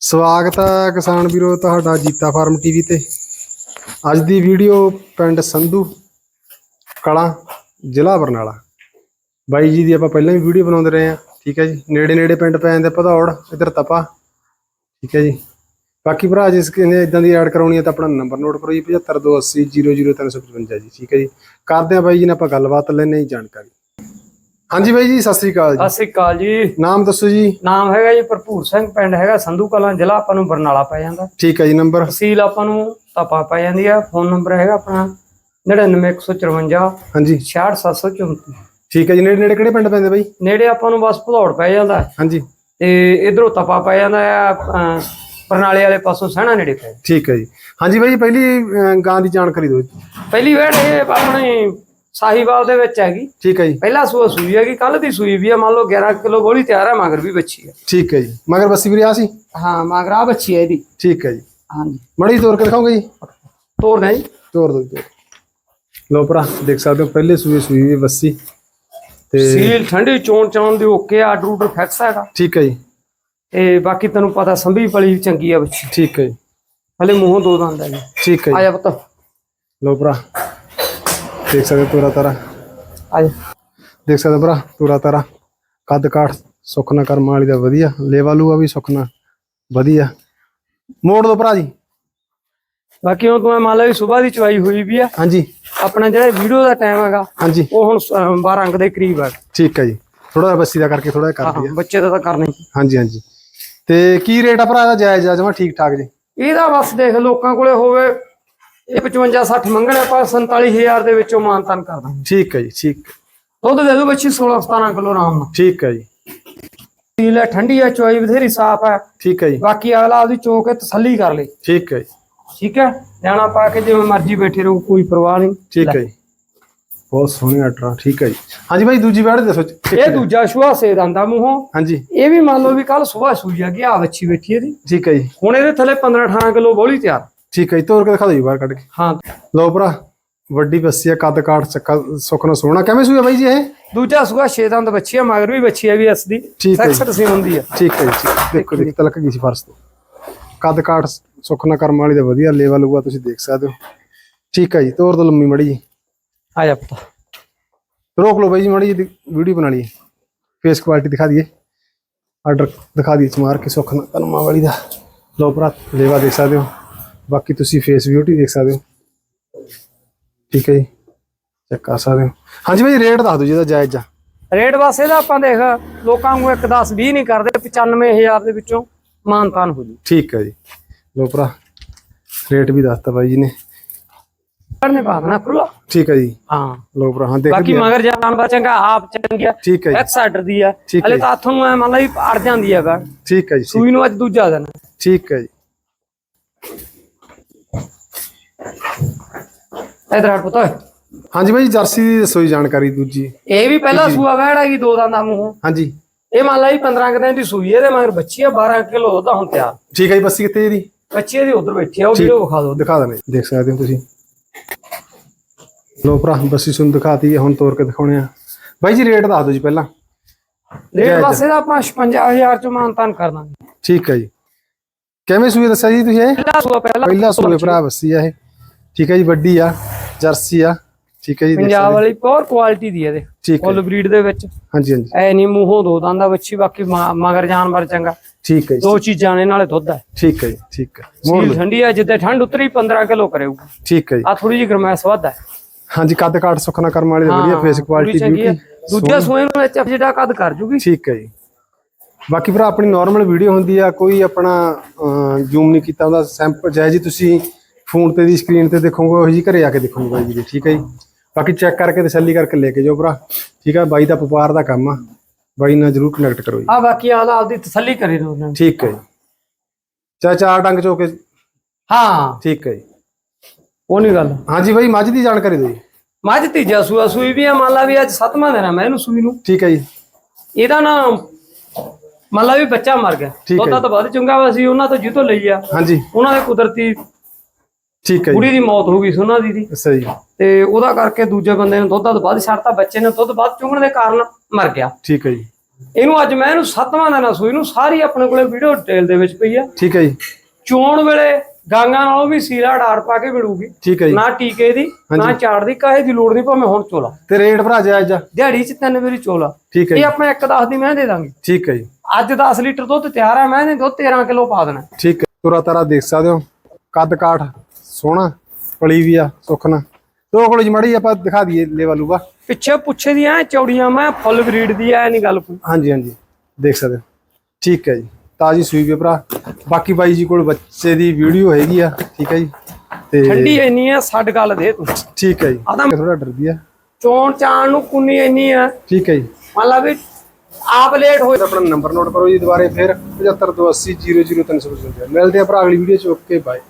ਸਵਾਗਤ ਹੈ ਕਿਸਾਨ ਵੀਰੋ, ਤੁਹਾਡਾ ਜੀਤਾ ਫਾਰਮ ਟੀਵੀ ਤੇ। ਅੱਜ ਦੀ ਵੀਡੀਓ ਪਿੰਡ ਸੰਧੂ ਕਲਾਂ, ਜ਼ਿਲ੍ਹਾ ਬਰਨਾਲਾ। ਬਾਈ ਜੀ ਦੀ ਆਪਾਂ ਪਹਿਲਾਂ ਵੀ ਵੀਡੀਓ ਬਣਾਉਂਦੇ ਰਹੇ ਹਾਂ। ਠੀਕ ਹੈ ਜੀ ਨੇੜੇ ਨੇੜੇ ਪਿੰਡ ਪੈ ਜਾਂਦੇ ਭਦੌੜ, ਇਧਰ ਤਪਾ। ਠੀਕ ਹੈ ਜੀ। ਬਾਕੀ ਭਰਾ ਜਿਸ ਕਿਨੇ ਇਦਾਂ ਦੀ ਐਡ ਕਰਾਉਣੀ ਹੈ ਤਾਂ ਆਪਣਾ ਨੰਬਰ ਨੋਟ ਕਰੋ ਜੀ 7528000355 ਜੀ। ਠੀਕ ਹੈ ਜੀ। ਕਰਦੇ ਆ ਬਾਈ ਜੀ ਨਾਲ ਆਪਾਂ ਗੱਲਬਾਤ ਲੈਣੇ ਜਾਣਕਾਰੀ। ਹਾਂਜੀ ਬਾਈ ਜੀ ਸਤਿ ਸ੍ਰੀ ਅਕਾਲ ਜੀ। ਸਤਿ ਸ੍ਰੀ ਅਕਾਲ ਜੀ। ਨਾਮ ਦੱਸੋ ਜੀ। ਨਾਮ ਹੈਗਾ ਜੀ ਭਰਪੂਰ ਸਿੰਘ ਪਿੰਡ ਹੈਗਾ ਸੰਧੂ ਕਲਾਂ ਜ਼ਿਲ੍ਹਾ ਆਪਾਂ ਨੂੰ ਬਰਨਾਲਾ ਪੈ ਜਾਂਦਾ। ਠੀਕ ਹੈ ਜੀ ਨੰਬਰ? ਤਹਿਸੀਲ ਆਪਾਂ ਨੂੰ ਤਪਾ ਪੈ ਜਾਂਦੀ ਆ ਫੋਨ ਨੰਬਰ ਹੈਗਾ ਆਪਣਾ 99154 ਹਾਂਜੀ। 66734 ਠੀਕ ਹੈ ਜੀ ਨੇੜੇ ਨੇੜੇ ਕਿਹੜੇ ਪਿੰਡ ਪੈਂਦੇ ਬਾਈ? ਨੇੜੇ ਆਪਾਂ ਨੂੰ ਬਸ ਭਦੌੜ ਪੈ ਜਾਂਦਾ। ਹਾਂਜੀ। ਤੇ ਇਧਰੋਂ ਤਪਾ ਪੈ ਜਾਂਦਾ ਆ ਬਰਨਾਲੇ ਵਾਲੇ ਪਾਸੋਂ ਸਹਿਣਾ ਨੇੜੇ ਪੈ। ਠੀਕ ਹੈ ਜੀ। ਹਾਂਜੀ ਬਾਈ ਪਹਿਲੀ ਗਾਂ ਦੀ ਜਾਣਕਾਰੀ ਦਿਓ। ਪਹਿਲੀ ਵੇੜ ਇਹ ਆਪਣੀ ਸਾਹੀਵਾਲ ਦੇ ਵਿੱਚ ਹੈਗੀ। ਠੀਕ ਹੈ ਜੀ। ਪਹਿਲਾ ਸੂਆ ਸੂਈ ਹੈਗੀ ਕੱਲ ਦੀ ਸੂਈ ਵੀ ਆ ਮੰਨ ਲਓ 11 ਕਿਲੋ ਗੋਲੀ ਤਿਆਰ ਹੈ ਮਗਰ ਵੀ ਬੱਚੀ ਹੈ ਠੀਕ ਹੈ ਜੀ। ਮਗਰ ਬੱਸੀ ਵੀਰੇ ਆ ਸੀ? ਹਾਂ ਮਗਰ ਆ ਬੱਚੀ ਹੈ ਇਹਦੀ। ਠੀਕ ਹੈ ਜੀ। ਹਾਂਜੀ। ਮੜੀ ਤੋਰ ਕੇ ਦਿਖਾਓਗੇ ਜੀ? ਤੋੜ ਦੇ ਜੀ। ਤੋਰ ਦੋ ਤੋਰ। ਲਓ ਭਰਾ ਦੇਖ ਸਕਦੇ ਹੋ ਪਹਿਲੇ ਸੂਏ ਸੂਈ ਵੀ ਬੱਸੀ। ਤੇ ਸੀਲ ਠੰਡੀ ਚੋਣ ਚਾਉਣ ਦੀ ਓਕੇ ਆਰਡਰ ਆਰਡਰ ਫਿਕਸ ਹੈਗਾ ਠੀਕ ਹੈ ਜੀ। ਤੇ ਬਾਕੀ ਤੈਨੂੰ ਪਤਾ ਸੰਭੀ ਪਲੀ ਚੰਗੀ ਆ ਬੱਚੀ। ਠੀਕ ਹੈ ਜੀ। ਹਲੇ ਮੂੰਹੋਂ ਦੋ ਦੰਦ ਹੈਗੇ ਠੀਕ ਹੈ ਆ ਜੀ। ਜਾ ਪੁੱਤ। ਲਓ ਭਰਾ ਦੇਖ ਸਕਦੇ ਹੋ ਤੋਰਾ ਤਾਰਾ। ਆ ਜਾ ਦੇਖ ਸਕਦੇ ਭਰਾ ਤੋਰਾ ਤਾਰਾ। ਕੱਦ ਕਾਠ ਸੁਖਨਾ ਕਰਮ ਵਾਲੀ ਦਾ ਵਧੀਆ। ਲੇਵਾ ਲੂਆ ਵੀ ਸੁਖਨਾ ਵਧੀਆ। ਮੋੜ ਦੋ ਭਰਾ ਜੀ। ਬਾਕੀ ਹੁਣ ਤੂੰ ਇਹ ਮੰਨ ਵੀ ਸਵੇਰ ਦੀ ਚਵਾਈ ਹੋਈ ਵੀ ਆ। ਹਾਂਜੀ। ਆਪਣਾ ਜਿਹੜਾ ਵੀਡੀਓ ਦਾ ਟਾਈਮ ਹੈਗਾ ਹਾਂਜੀ। ਉਹ ਹੁਣ 12 ਅੰਕ ਦੇ ਕਰੀਬ ਹੈ ਠੀਕ ਹੈ ਜੀ। ਥੋੜਾ ਜਿਹਾ ਬੱਸੀ ਦਾ ਕਰਕੇ ਥੋੜਾ ਜਿਹਾ ਕਰ ਹਾਂ ਬੱਚੇ ਦਾ ਤਾਂ ਕਰਨਾ ਹੀ। ਹਾਂਜੀ ਹਾਂਜੀ। ਤੇ ਕੀ ਰੇਟ ਆ ਭਰਾ ਦਾ ਜਾਇਜ਼ ਆ ਜਮਾ ਠੀਕ ਠਾਕ ਜੀ। ਇਹਦਾ ਬਸ ਦੇਖ ਲੋਕਾਂ ਕੋਲੇ ਹੋਵੇ ਇਹ 55 60 ਮੰਗਣੇ ਆਪਾਂ 47000 ਦੇ ਵਿੱਚੋਂ ਮਾਨਤਨ ਕਰ ਦਾਂਗੇ। ਠੀਕ ਹੈ ਜੀ ਠੀਕ ਦੁੱਧ ਦੇ ਦੋ ਬੱਚੀ 16 17 ਕਿਲੋ ਆਰਾਮ ਨਾਲ। ਠੀਕ ਹੈ ਜੀ। ਸੀਲ ਹੈ ਠੰਡੀ ਹੈ ਚਵਾਈ ਬਥੇਰੀ ਸਾਫ਼ ਹੈ। ਠੀਕ ਹੈ ਜੀ। ਬਾਕੀ ਅਗਲਾ ਆਪਦੀ ਚੋਕ ਕੇ ਤਸੱਲੀ ਕਰ ਲੇ। ਠੀਕ ਹੈ ਜੀ। ਠੀਕ ਹੈ? ਜਾਣਾ ਪਾ ਕੇ ਜਿਵੇਂ ਮਰਜ਼ੀ ਬੈਠੇ ਰਹੋ ਕੋਈ ਪਰਵਾਹ ਨਹੀਂ। ਠੀਕ ਹੈ ਜੀ। ਬਹੁਤ ਸੋਹਣੀ ਆਟਰਾ ਠੀਕ ਹੈ ਜੀ। ਹਾਂਜੀ ਭਾਈ ਦੂਜੀ ਵੜ ਦੱਸੋ। ਇਹ ਦੂਜਾ ਸ਼ੁਆ ਸੇ ਦੰਦਾ ਮੂੰਹੋਂ। ਹਾਂਜੀ। ਇਹ ਵੀ ਮੰਨ ਲਓ ਵੀ ਕੱਲ ਸਵੇਰ ਸੂਈ ਆ ਗਿਆ ਬੱਚੀ ਬੈਠੀ ਇਹਦੀ। ਠੀਕ ਹੈ ਜੀ। ਹੁਣ ਇਹਦੇ ਥੱਲੇ 15 18 ਕਿਲੋ ਬੋਲੀ ਤਿਆਰ। ਠੀਕ ਹੈ ਜੀ ਤੋਰ ਕੇ ਦਿਖਾ ਦਿਓ ਬਾਹਰ ਕੱਢ ਕੇ। ਹਾਂ। ਲਓ ਭਰਾ ਵੱਡੀ ਬੱਸੀ ਆ ਕੱਦ ਕਾਠ ਚੱਕਾ ਸੁਖਨਾ ਸੋਹਣਾ। ਕਿਵੇਂ ਸੂਆ ਬਾਈ ਜੀ ਇਹ? ਦੂਜਾ ਸੂਆ ਛੇ ਦੰਦ ਬੱਚੀ ਆ ਮਗਰ ਵੀ ਬੱਚੀ ਆ ਵੀ ਇਸ ਦੀ। ਠੀਕ ਹੈ ਜੀ। ਸੈਕਸਟ ਸੀ ਹੁੰਦੀ ਆ। ਠੀਕ ਹੈ ਜੀ। ਦੇਖੋ ਜੀ ਤਲਕ ਗਈ ਸੀ ਫਰਸ਼ ਤੋਂ। ਕੱਦ ਕਾਠ ਸੁਖਨਾ ਕਰਮ ਵਾਲੀ ਦਾ ਵਧੀਆ ਲੇਵਾ ਲੂਆ ਤੁਸੀਂ ਦੇਖ ਸਕਦੇ ਹੋ। ਠੀਕ ਹੈ ਜੀ ਤੋਰ ਦੋ ਲੰਮੀ ਮੜੀ ਜੀ। ਆ ਜਾ ਪੁੱਤ। ਰੋਕ ਲਓ ਬਾਈ ਜੀ ਮਾੜੀ ਜੀ ਵੀਡੀਓ ਬਣਾ ਲਈਏ। ਫੇਸ ਕੁਆਲਿਟੀ ਦਿਖਾ ਦਈਏ। ਆਰਡਰ ਦਿਖਾ ਦਈਏ ਸਮਾਰ ਕੇ ਸੁੱਖ ਨਾਲ ਕਨਮਾ ਵਾਲੀ ਦਾ। ਲਓ ਭਰਾ ਲੇਵਾ ਦੇਖ ਸਕਦੇ ਹੋ। ਬਾਕੀ ਤੁਸੀਂ ਫੇਸ ਬਿਊਟੀ ਦੇਖ ਸਕਦੇ ਹੋ। ਠੀਕ ਹੈ ਜੀ। ਚੈੱਕ ਕਰ ਸਕਦੇ ਹੋ। ਹਾਂਜੀ ਬਾਈ ਰੇਟ ਦੱਸ ਦਿਓ ਜੀ ਇਹਦਾ ਜਾਇਜ਼ ਆ। ਰੇਟ ਬਸ ਇਹਦਾ ਆਪਾਂ ਦੇਖ ਲੋਕਾਂ ਨੂੰ 1 10 20 ਨਹੀਂ ਕਰਦੇ 95000 ਦੇ ਵਿੱਚੋਂ ਮਾਨਤਾਨ ਹੋ ਜੂ। ਠੀਕ ਹੈ ਜੀ। ਲਓ ਭਰਾ ਰੇਟ ਵੀ ਦੱਸਤਾ ਬਾਈ ਜੀ ਨੇ। ਕਰਨੇ ਦੇਣਾ ਖੁੱਲਾ ਠੀਕ ਹੈ ਜੀ। ਹਾਂ। ਲਓ ਭਰਾ ਹਾਂ ਦੇਖ ਬਾਕੀ ਮਗਰ ਜਾਨਵਰ ਚੰਗਾ ਆਪ ਚੰਗਿਆ ਠੀਕ ਹੈ ਜੀ। ਐਕਸ ਆਰਡਰ ਦੀ ਆ। ਹਲੇ। ਤਾਂ ਹੱਥੋਂ ਨੂੰ ਐ ਮੰਨ ਲਾ ਵੀ ਅੜ ਜਾਂਦੀ ਆ ਗਾ ਠੀਕ ਹੈ ਜੀ ਸੂਈ ਨੂੰ ਅੱਜ ਦੂਜਾ ਦਿਨ। ਠੀਕ ਹੈ ਜੀ। ਇਧਰ ਹਟ ਪੁੱਤ। ਹਾਂਜੀ ਬਾਈ ਜਰਸੀ ਦੀ ਦੱਸੋ ਜੀ ਜਾਣਕਾਰੀ ਦੂਜੀ। ਇਹ ਵੀ ਪਹਿਲਾ ਸੂਆ ਵਹਿੜ ਹੈਗੀ ਦੋ ਦੰਦਾਂ ਮੂੰਹੋਂ। ਹਾਂਜੀ। ਇਹ ਮੰਨ ਲਾ ਵੀ 15 ਕੁ ਦਿਨ ਦੀ ਸੂਈ ਇਹਦੇ ਮਗਰ ਬੱਚੀ ਆ 12 ਕਿਲੋ ਉਹਦਾ ਹੁਣ ਤਿਆਰ। ਠੀਕ ਹੈ ਜੀ ਬੱਸੀ ਕਿੱਥੇ ਇਹਦੀ? ਬੱਚੀ ਇਹਦੀ ਉਧਰ ਬੈਠੀ ਆ ਉਹ ਵੀਡੀਓ ਵਿਖਾ ਦਿਓ। ਦਿਖਾ ਦਨੇ ਦੇਖ ਸਕਦੇ ਹੋ ਤੁਸੀਂ। ਲੋ ਭਰਾ ਬੱਸੀ ਸੁਣ ਦਿਖਾਤੀ ਹੈ ਹੁਣ ਤੋਰ ਕੇ ਦਿਖਾਉਣੇ ਆ। ਬਾਈ ਜੀ ਰੇਟ ਦੱਸ ਦਿਓ ਜੀ ਪਹਿਲਾਂ। ਰੇਟ ਬਸ ਇਹਦਾ ਆਪਾਂ 55000 ਚ ਮਾਨਤਾਨ ਕਰ ਦਾਂਗੇ। ਠੀਕ ਹੈ ਜੀ। ਕਿਵੇਂ ਸੂਏ ਦੱਸਿਆ ਜੀ ਤੁਸੀਂ ਇਹ? ਪਹਿਲਾ ਸੂਆ ਪਹਿਲਾ ਪਹਿਲਾ ਸੂਏ ਭਰਾ ਬੱਸੀ ਆ ਇਹ। ਠੀਕ ਹੈ ਜੀ ਵੱਡੀ ਆ। ਜਰਸੀ ਆ। ਠੀਕ ਹੈ ਜੀ ਪੰਜਾਬ ਵਾਲੀ ਪਿਓਰ ਕੁਆਲਿਟੀ ਦੀ ਹੈ ਇਹਦੇ ਫੁੱਲ ਬਰੀਡ ਦੇ ਵਿੱਚ। ਹਾਂਜੀ ਹਾਂਜੀ। ਐ ਨਹੀਂ ਮੂੰਹੋਂ ਦੋ ਦੰਦਾ ਬੱਚੀ ਬਾਕੀ ਮਗਰ ਜਾਨਵਰ ਚੰਗਾ। ਠੀਕ ਹੈ ਜੀ ਦੋ ਚੀਜ਼ਾਂ ਨੇ ਨਾਲੇ ਦੁੱਧ ਹੈ ਠੀਕ ਹੈ ਜੀ ਠੀਕ ਹੈ। ਸੀਲ ਠੰਡੀ ਹੈ ਜਿੱਦੇ ਠੰਡ ਉਤਰੀ 15 ਕਿਲੋ ਕਰੇਗਾ ਠੀਕ ਹੈ ਜੀ। ਆ ਥੋੜੀ ਜਿਹੀ ਗਰਮੈਸ਼ ਵੱਧ ਹੈ ਹਾਂਜੀ ਕੱਦ ਕਾਠ ਸੁਖਨਾ ਕਰਮ ਵਾਲੀ ਦਾ ਵਧੀਆ ਫੇਸ ਕੁਆਲਿਟੀ। ਬਿਊਟੀ ਦੂਜੇ ਸੂਏ ਨੂੰ ਵਿੱਚ ਜਿਹੜਾ ਕੱਦ ਕਰ ਜੂਗੀ। ਠੀਕ ਹੈ ਜੀ। ਬਾਕੀ ਭਰਾ ਆਪਣੀ ਨਾਰਮਲ ਵੀਡੀਓ ਹੁੰਦੀ ਆ ਕੋਈ ਆਪਣਾ ਜ਼ੂਮ ਨਹੀਂ ਕੀਤਾ ਉਹਦਾ ਸੈਂਪਲ ਜਿਹੇ ਜੀ ਤੁਸੀਂ ਫੋਨ ਤੇ ਦੀ ਸਕਰੀਨ ਤੇ ਦੇਖੋਗੇ ਉਹ ਜੀ ਘਰੇ ਆ ਕੇ ਦੇਖੋਗੇ ਬਾਈ ਜੀ ਦੇ, ਠੀਕ ਹੈ ਜੀ? ਬਾਕੀ ਚੈੱਕ ਕਰਕੇ ਤਸੱਲੀ ਕਰਕੇ ਲੈ ਕੇ ਜਾਓ ਭਰਾ ਠੀਕ ਹੈ? ਬਾਈ ਦਾ ਵਪਾਰ ਦਾ ਕੰਮ ਆ ਬਾਈ ਨਾਲ ਜਰੂਰ ਕਨੈਕਟ ਕਰੋ ਜੀ। ਆ ਬਾਕੀ ਆਲਾ ਆਪਦੀ ਤਸੱਲੀ ਕਰੇ ਦੋ ਉਹਨਾਂ ਨੇ ਠੀਕ ਹੈ ਜੀ। ਚਾਹ ਚਾਰ ਡੰਗ ਚੋ ਕੇ ਹਾਂ। ਠੀਕ ਹੈ ਜੀ। ਉਹ ਨਹੀਂ ਗੱਲ। ਹਾਂਜੀ ਬਾਈ ਮੱਝ ਦੀ ਜਾਣਕਾਰੀ ਦਿਓ ਜੀ। ਮੱਝ ਤੀਜਾ ਸੂਆ ਸੂਈ ਵੀ ਆ ਮੰਨ ਲਾ ਵੀ ਅੱਜ ਸੱਤਵਾਂ ਦਿਨ ਆ ਮੈਂ ਇਹਨੂੰ ਸੂਈ ਨੂੰ। ਠੀਕ ਹੈ ਜੀ। ਇਹਦਾ ਨਾ ਮੰਨ ਲਾ ਵੀ ਬੱਚਾ ਮਰ ਗਿਆ। ਠੀਕ ਹੈ ਉਹਦਾ ਤਾਂ ਵੱਧ ਚੰਗਾ ਵਾ ਸੀ ਉਹਨਾਂ ਤੋਂ ਜਿੱਤੋਂ ਲਈ ਆ। ਹਾਂਜੀ। ਉਹਨਾਂ ਦੇ ਕੁਦਰਤੀ ਠੀਕ ਹੈ ਜੀ। ਕੁੜੀ ਦੀ ਮੌਤ ਹੋ ਗਈ ਸੀ ਉਹਨਾਂ ਦੀ ਦੀ ਅੱਛਾ ਜੀ। ਤੇ ਉਹਦਾ ਕਰਕੇ ਦੂਜੇ ਬੰਦੇ ਨੇ ਦੁੱਧ ਦਾ ਵੱਧ ਛੱਡਤਾ ਬੱਚੇ ਨੇ ਦੁੱਧ ਵੱਧ ਚੁੰਗਣ ਦੇ ਕਾਰਨ ਮਰ ਗਿਆ। ਠੀਕ ਹੈ ਜੀ। ਇਹਨੂੰ ਅੱਜ ਮੈਂ ਇਹਨੂੰ ਸੱਤਵਾਂ ਦਿਨ ਸੂਈ ਨੂੰ ਸਾਰੀ ਆਪਣੇ ਕੋਲੇ ਵੀਡੀਓ ਡਿਟੇਲ ਦੇ ਵਿੱਚ ਪਈ ਆ। ਠੀਕ ਹੈ ਜੀ। ਚੋਣ ਵੇਲੇ ਗਾਂਗਾਂ ਨਾਲੋਂ ਵੀ ਸੀਲਾ ਢਾੜ ਪਾ ਕੇ ਮਿਲੂਗੀ। ਠੀਕ ਹੈ ਜੀ। ਨਾ ਟੀਕੇ ਦੀ ਨਾ ਚਾੜ ਦੀ ਕਾਹੇ ਦੀ ਲੋੜ ਨਹੀਂ ਭਾਵੇਂ ਹੁਣ ਚੋਲਾ। ਤੇ ਰੇਟ ਭਰਾ ਜਾਇਜ਼ ਆ। ਦਿਹਾੜੀ ਚ ਤਿੰਨ ਵਾਰੀ ਚੋਲਾ। ਠੀਕ ਹੈ ਇਹ ਜੀ ਆਪਾਂ ਇੱਕ 10 ਦੀ ਮੈਂ ਦੇ ਦਾਂਗੇ। ਠੀਕ ਹੈ ਜੀ। ਅੱਜ 10 ਲੀਟਰ ਦੁੱਧ ਤਿਆਰ ਆ ਮੈਂ ਨੇ ਦੁੱਧ 13 ਕਿਲੋ ਪਾ ਦੇਣਾ। ਠੀਕ ਹੈ। ਤੁਰਾ ਤਾਰਾ ਦੇਖ ਸਕਦੇ ਹੋ। ਕੱਦ ਕਾਠ। ਸੋਹਣਾ ਪਲੀ ਵੀ ਆ ਸੁਖਣਾ ਦੋ ਕੋਲ ਜੀ ਮੜੀ ਆਪਾਂ ਦਿਖਾ ਦਈਏ ਲੈਵਲ ਉਗਾ ਪਿੱਛੇ ਪੁੱਛੇ ਦੀ ਐ ਚੌੜੀਆਂ ਮੈਂ ਫੁੱਲ ਬਰੀਡ ਦੀ ਐ ਨਹੀਂ ਗੱਲ ਕੋਈ। ਹਾਂਜੀ ਹਾਂਜੀ ਦੇਖ ਸਕਦੇ ਹੋ। ਠੀਕ ਹੈ ਜੀ ਤਾਜੀ ਸੂਈ ਵੀ ਭਰਾ। ਬਾਕੀ ਬਾਈ ਜੀ ਕੋਲ ਬੱਚੇ ਦੀ ਵੀਡੀਓ ਹੈਗੀ ਆ ਠੀਕ ਹੈ ਜੀ। ਤੇ ਠੰਡੀ ਇੰਨੀ ਐ ਛੱਡ ਗੱਲ ਦੇ ਤੂੰ। ਠੀਕ ਹੈ ਜੀ ਆਦਾ ਥੋੜਾ ਡਰਦੀ ਆ। ਚੋਣ ਚਾਣ ਨੂੰ ਕੁੰਨੀ ਇੰਨੀ ਐ ਠੀਕ ਹੈ ਜੀ। ਮੰਨ ਲਾ ਵੀ ਆਪ ਲੇਟ ਹੋਏ। ਆਪਣਾ ਨੰਬਰ ਨੋਟ ਕਰੋ ਜੀ ਦੁਬਾਰੇ ਫਿਰ 7528000355 ਮਿਲਦੇ ਆ ਭਰਾ ਅਗਲੀ ਵੀਡੀਓ ਚ ਓਕੇ ਬਾਏ